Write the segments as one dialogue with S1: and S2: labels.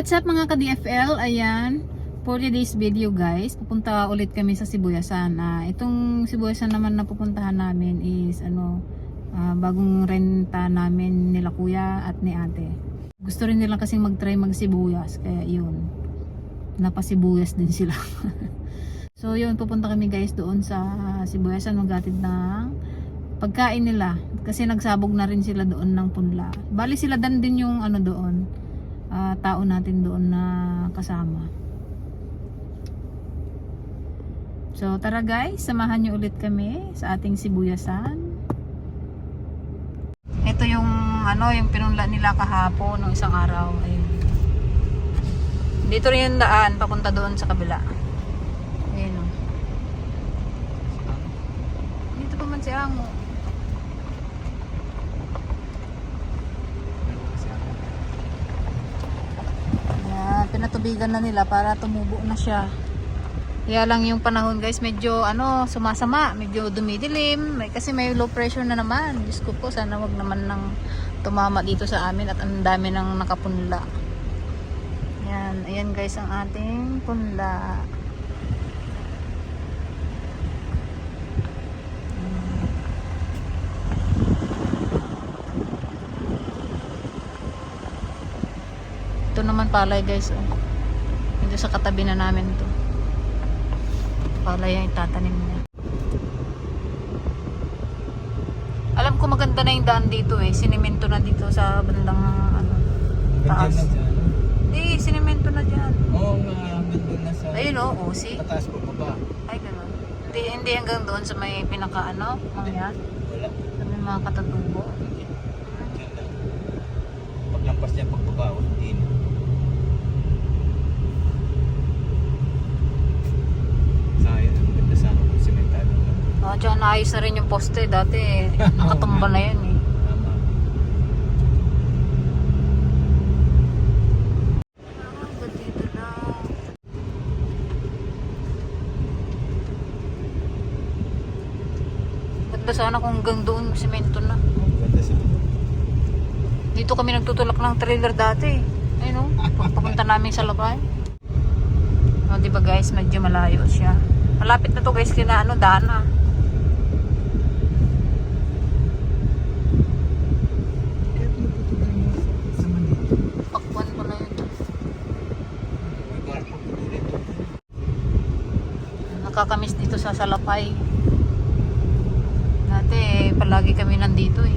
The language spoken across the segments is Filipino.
S1: What's up mga ka-DFL? Ayan, for today's video guys, pupunta ulit kami sa Sibuyasan. Ah, itong Sibuyasan naman na pupuntahan namin is ano, ah, bagong renta namin nila kuya at ni ate. Gusto rin nila kasing mag-try mag-sibuyas, kaya yun. Napasibuyas din sila. so yun, pupunta kami guys doon sa Sibuyasan maghatid ng pagkain nila. Kasi nagsabog na rin sila doon ng punla. Bali sila dan din yung ano doon ah, tao natin doon na kasama. So tara guys, samahan niyo ulit kami sa ating sibuyasan. Ito yung ano, yung pinunla nila kahapon ng isang araw. Ayun. Dito rin yung daan papunta doon sa kabila. Ayun o. Dito pa man si Amo. Ayan, pinatubigan na nila para tumubo na siya. Kaya lang yung panahon guys, medyo ano, sumasama, medyo dumidilim. May, kasi may low pressure na naman. Diyos ko po, sana wag naman nang tumama dito sa amin at ang dami nang nakapunla. Ayan, ayan guys ang ating punla. Ito naman palay guys. Oh. Dito sa katabi na namin to. Palay ang itatanim niya. Alam ko maganda na yung daan dito eh. Sinimento na dito sa bandang ano, taas. Hindi, sinimento na dyan.
S2: Oo nga, hanggang na sa
S1: Ayun oh, oh, see?
S2: pataas po baba.
S1: Ay, ganun. Hindi, hindi hanggang doon sa may pinaka ano, mga
S2: Wala.
S1: sa may mga katatubo.
S2: Diyan lang. Paglampas niya pagbaba, hindi na. Sayang, ang ganda sana kung sementado
S1: Oh, dyan naayos na rin yung poste. Dati eh, nakatumba na yan eh. Na. Ganda sana kung hanggang doon semento na. Dito kami nagtutulak ng trailer dati. Ayun o, papunta namin sa labay. O, di ba guys, medyo malayo siya. Malapit na to guys, kina ano, Dana.
S2: Kaya pinuputulin mo sa Manila.
S1: Pakwan ko na yun.
S2: May barko po dito.
S1: Nakakamiss dito sa Salapay. Dati, eh, palagi kami nandito eh.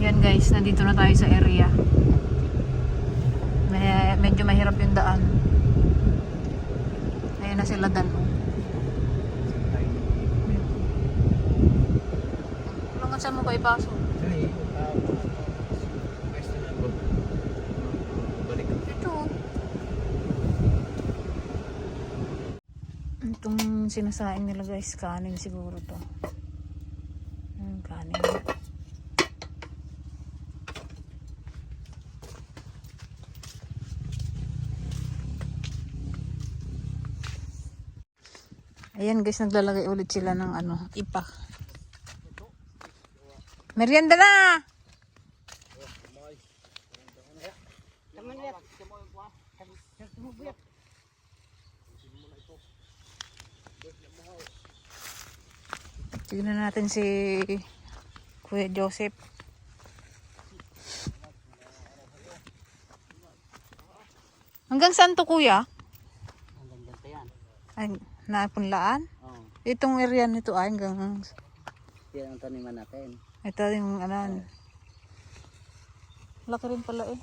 S1: Yan guys, nandito na tayo sa area. May, medyo mahirap yung daan. Ayun na sila dan. Tulungan saan mo ba ipasok?
S2: Ay, ah, pwesto na po. Balik ang
S1: Ito. oh. Itong sinasain nila guys, kanin siguro to. Hmm, kanin. Ayan guys, naglalagay ulit sila ng ano, ipa. Merienda na! Tignan natin si Kuya Joseph. Hanggang saan to kuya?
S3: Hanggang ganito yan.
S1: Ay, napunlaan?
S3: Oo.
S1: Itong area nito ay hanggang
S3: Yan ang taniman natin.
S1: ito yung ano. Laki rin pala eh.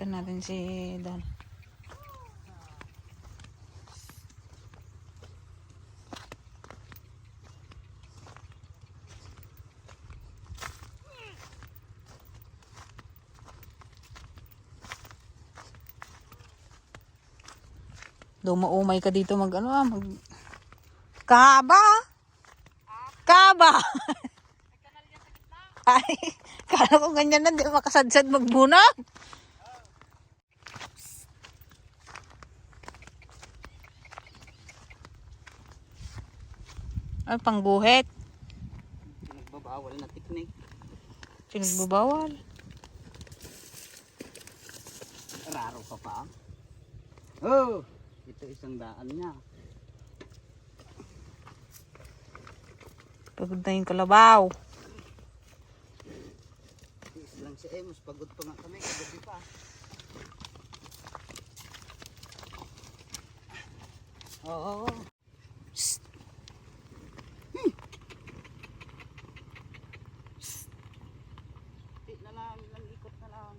S1: Punta natin si Dan. Dumaumay ka dito mag ano ah, mag... Kaba? Kaba? ba? Ay, kala ko ganyan na, di makasadsad magbunang. Ay, pangguhit.
S3: Nagbabawal na teknik.
S1: Pinagbabawal.
S3: Raro ka pa. Oh! Ito isang daan niya.
S1: Pagod na yung kalabaw.
S3: Tiis lang si Emos. Pagod pa nga kami. Kagabi pa. Oo. Oh, Ti na lang. Ilang ikot na lang.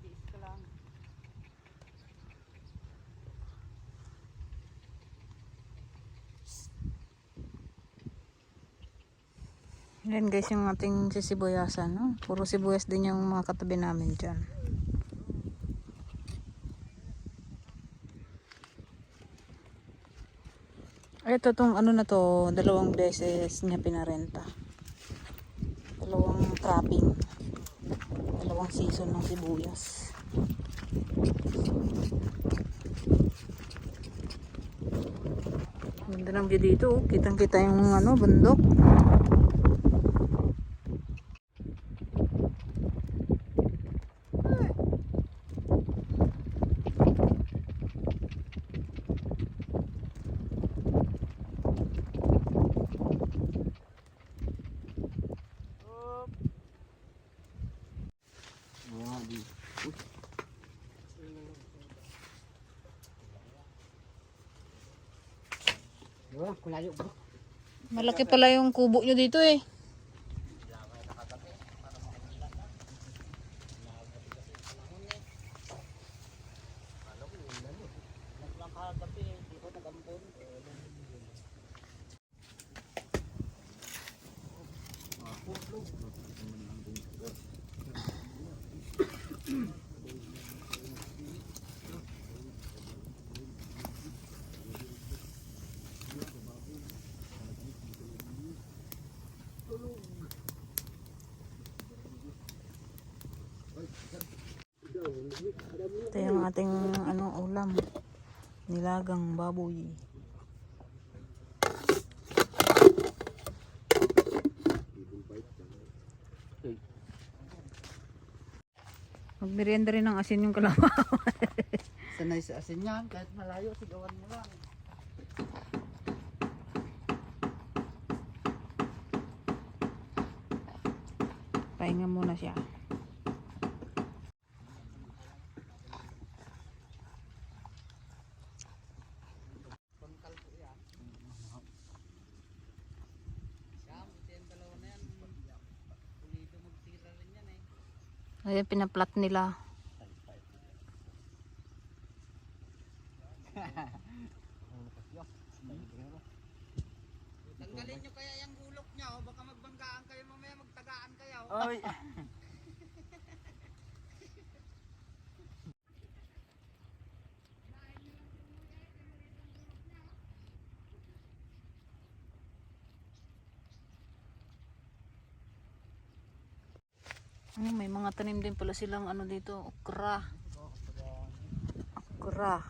S3: Tiis ka lang.
S1: Yan guys yung ating sisibuyasan. No? Puro sibuyas din yung mga katabi namin dyan. Ito tong ano na to, dalawang beses niya pinarenta. Dalawang cropping. Dalawang season ng sibuyas. Ganda ng view dito. oh. Kitang-kita yung ano, bundok.
S3: Kulayo bro.
S1: Malaki pala yung kubo nyo dito eh. Ito yung ating ano, ulam. Nilagang baboy. Magmerienda rin ng asin yung kalabaw.
S3: Sanay sa asin yan. Kahit malayo, sigawan mo lang.
S1: Pahinga muna siya. Ayan, pinaplat nila.
S3: Tanggalin nyo kaya yung gulok niya. O baka magbanggaan kayo mamaya. Magtagaan kayo.
S2: Oy!
S1: Ano, may mga tanim din pala silang ano dito, okra. Okra.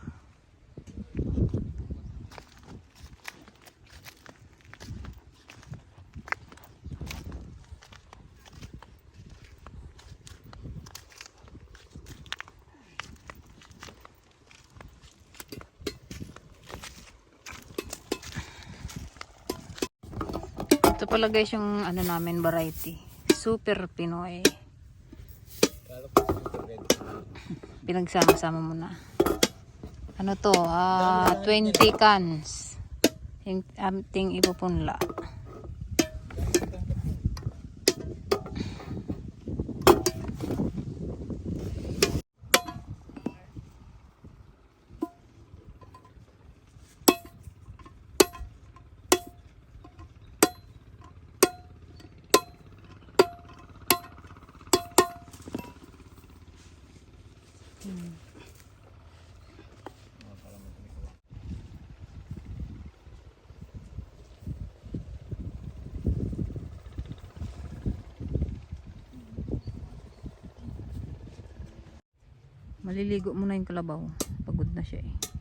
S1: Ito pala guys yung ano namin variety. Super Pinoy. Pinagsama-sama mo na. Ano to? Ah, 20 cans. Yung ating ipupunla. Maliligo muna yung kalabaw. Pagod na siya eh.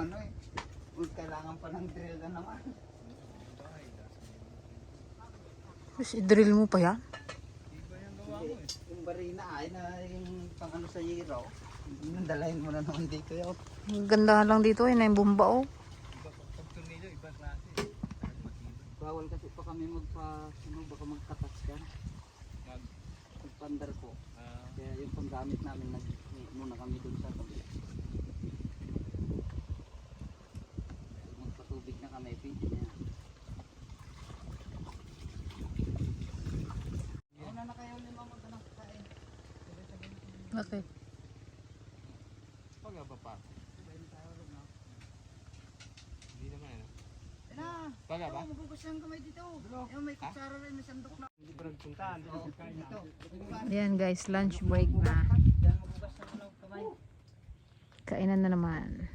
S3: Ano eh. Kailangan pa ng drill na naman.
S1: Tapos i-drill mo pa yan?
S3: Yung barina ay na yung pang ano sa hero. Yung dalahin mo na naman dito yun.
S1: Ang ganda lang dito eh, na yung bumba oh.
S3: Bawal kasi pa kami magpa, ano, baka magkatas ka.
S2: Mag,
S3: Magpandar ko.
S2: ah,
S3: Kaya yung panggamit namin, nag muna kami dun sa tabi. Magpatubig na kami, pwede na. Una na kayo lima mag-anak kain.
S1: Bakit?
S2: pag pa pa. Hindi naman ano.
S3: Na,
S2: Paga ba?
S3: magugas yung kamay dito. Yung may kutsara rin, may sandok na.
S2: Hindi pa nagpuntahan.
S3: Dito.
S1: Ayan guys, lunch break na.
S3: Kamay.
S1: Kainan na naman.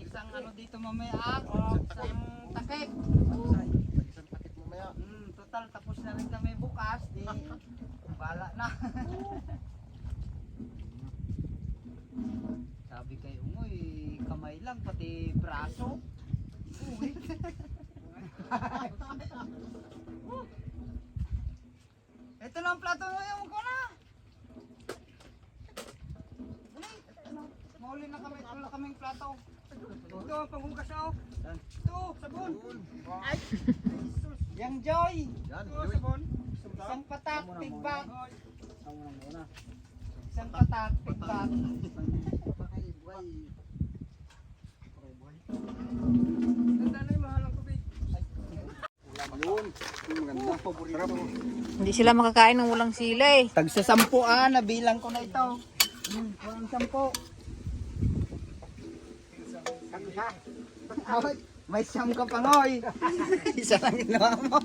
S3: Isang ano dito mamaya, ah, isang takip.
S2: Isang takip mamaya.
S3: Hmm, total tapos na rin kami bukas, di bala na. Sabi kay Ungoy, kamay lang pati braso. Ito na ang plato mo yung ko na. Ano, Mauli na kami, wala kaming plato. Ito ang panghugas oh. Ito, sabon. Ay, Jesus. Yang Joy. Ito, sabon. Isang patak, tigbak. Isang patak, tigbak. Ganda na yung mahal ng tubig.
S2: Yun. Maganda. Paborito.
S1: Hindi sila makakain ng walang sila eh.
S3: Tag sa sampu ah, nabilang ko na ito. Hmm, walang sampu. Ay, may siyam ka pa ngoy. Isa lang ginawa mo.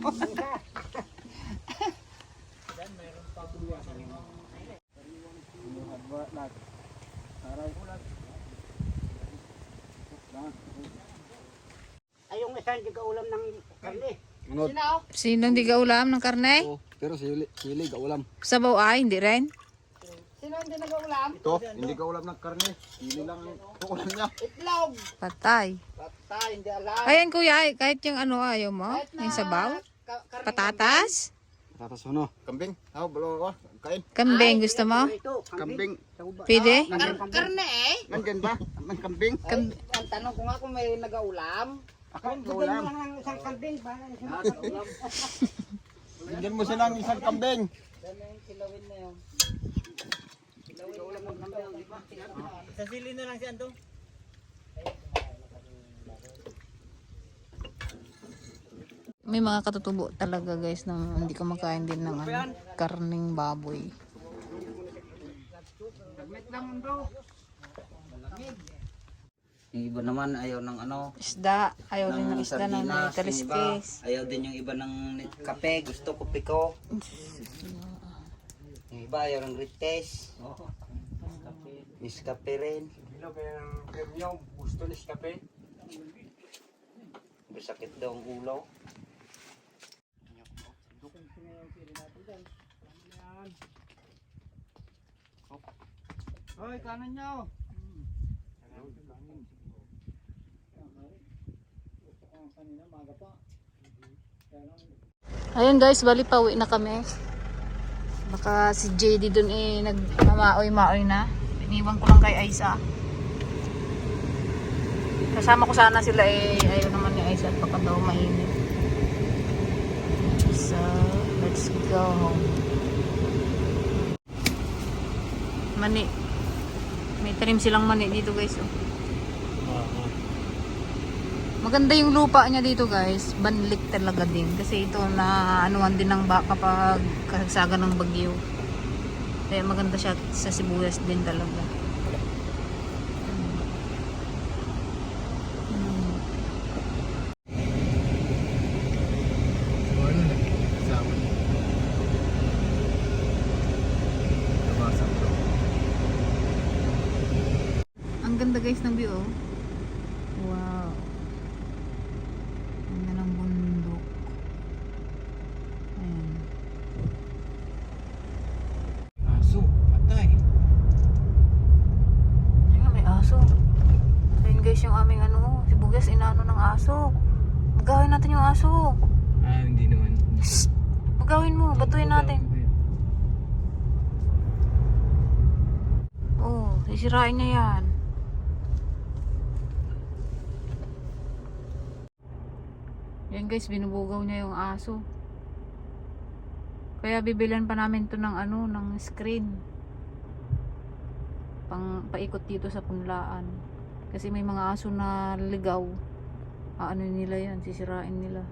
S4: Ay, yung isa hindi ka ulam ng karne.
S2: Ano?
S3: Sino?
S1: Hindi ka ulam ng karne?
S2: Oh, pero sili, sili ka ulam.
S1: Sabaw ay, hindi rin.
S3: Sino hindi nag-ulam?
S2: Ito, hindi ka ulam ng karne. Sili lang ang ulam niya.
S3: Itlog.
S1: Patay.
S3: Patay, hindi alam.
S1: Ayan kuya, kahit yung ano ayaw mo, yung sabaw, patatas,
S2: Tatas ano? Kambing. Ako, balo ko. Kain.
S1: kambing gusto mo?
S4: Ito, kambing.
S2: Kambing.
S1: Pwede?
S3: Kar- karne eh.
S2: Nandyan ba? Ang kambing.
S3: Ay, ang tanong ko nga kung may nag-aulam.
S4: Bigyan mo
S2: ulam.
S4: lang ng isang kambing. Para ulam.
S2: Bigyan mo silang isang kambing.
S3: Kilawin na yun. Kilawin na ng kambing?
S4: Sa sili na lang siya ito.
S1: May mga katutubo talaga guys nang hindi kumakain din ng ano, karning baboy.
S3: Damit lang bro. Malamig. Yung iba naman ayaw ng ano,
S1: Isda, ayaw din ng isda na may
S3: sardinas, yung iba,
S1: kaliskis.
S3: Ayaw din yung iba ng kape, gusto ko.
S4: Yung iba, yung rites.
S3: Oo.
S4: Niskape rin.
S3: Bilo kaya ng premium. Gusto ni kape.
S4: Masakit daw ang ulo.
S3: Hoy, kanan niyo.
S1: Ayun guys, bali pauwi na kami. Baka si JD dun eh nagmamaoy-maoy na. Iniwan ko lang kay Aisa. Kasama ko sana sila eh. Ayaw naman ni Aisa at baka daw mainit. So, let's go home. Mani. May tanim silang mani dito guys. Oh. Maganda yung lupa niya dito guys. Banlik talaga din. Kasi ito na anuan din ng baka kapag kasagsagan ng bagyo. Kaya maganda siya sa sibuyas din talaga. Hmm. Ang ganda guys ng view oh. Wow. Ang ganda ng bundok. Ayan.
S3: Aso, patay.
S1: Ayun, may aso. Ayun guys yung aming ano, sibuyas inaano ng aso. Magawin natin yung aso.
S3: Ah, hindi naman.
S1: Shh! Magawin mo, batuin natin. Oh, sisirain niya yan. Yan guys, binubugaw niya yung aso. Kaya bibilan pa namin to ng ano, ng screen. Pang paikot dito sa punlaan. Kasi may mga aso na ligaw. Ano nila yan, sisirain nila.